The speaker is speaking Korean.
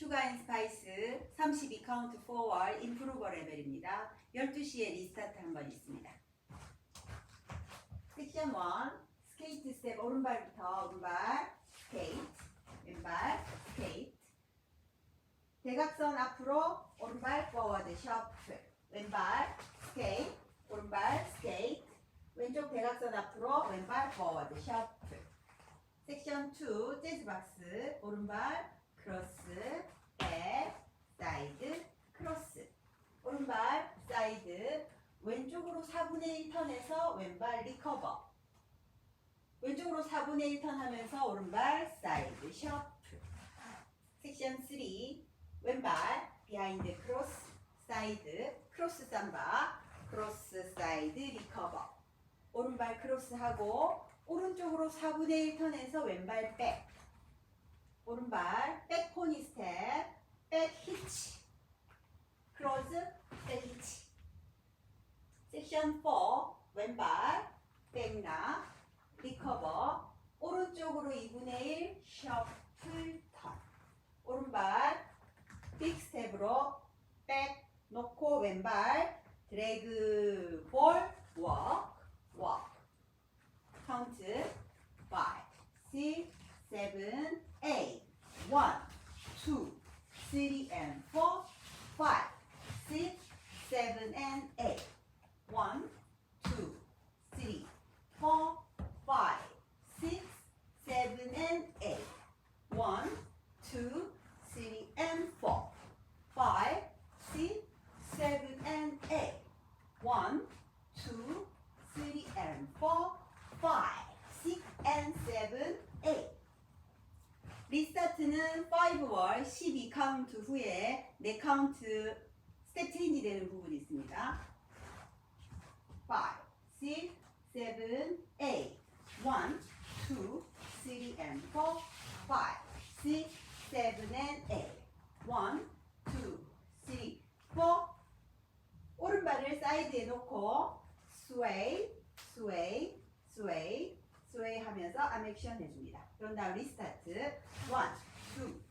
슈가 앤 스파이스 32 카운트 4월 인프루버 레벨입니다. 12시에 리스타트 한 번 있습니다. 섹션 1 스케이트 스텝 오른발부터 오른발 스케이트 왼발 스케이트 대각선 앞으로 오른발 포워드 셔플 왼발 스케이트 오른발 스케이트 왼쪽 대각선 앞으로 왼발 포워드 셔플 섹션 2 재즈박스 오른발 크로스 백 사이드 크로스 오른발 사이드 왼쪽으로 4분의 1 턴해서 왼발 리커버. 왼쪽으로 4분의 1 턴 하면서 오른발 사이드 셔플 섹션 3 왼발 비하인드 크로스 사이드 크로스 삼바 크로스 사이드 리커버. 오른발 크로스하고 오른쪽으로 4분의 1 턴해서 왼발 백. 오른발 백 포니 스텝 백 히치 크로즈 백 히치 섹션 4 왼발 백락 리커버 오른쪽으로 2분의 1 셔플 턴. 오른발 빅 스텝으로 백 놓고 왼발 드래그 볼 워크 워크. 카운트 5 6 7 8 1 2 3 and 4 5 6 7 and 8 1 2 3 4 5 6 7 and 8 1 2 3 and 4 5 6 7 and 8 1 2 3 and 4 5 6 and 7 8 리스타트는 5월 12 카운트 후에 네 카운트 스텝 체인지 되는 부분이 있습니다. 5, 6, 7, 8 1, 2, 3 and 4 5, 6, 7 and 8 1, 2, 3, 4 오른발을 사이드에 놓고 sway, sway, sway, sway 하면서 암 액션 해줍니다. 그런 다음 리스타트 1, 2, 3 and 4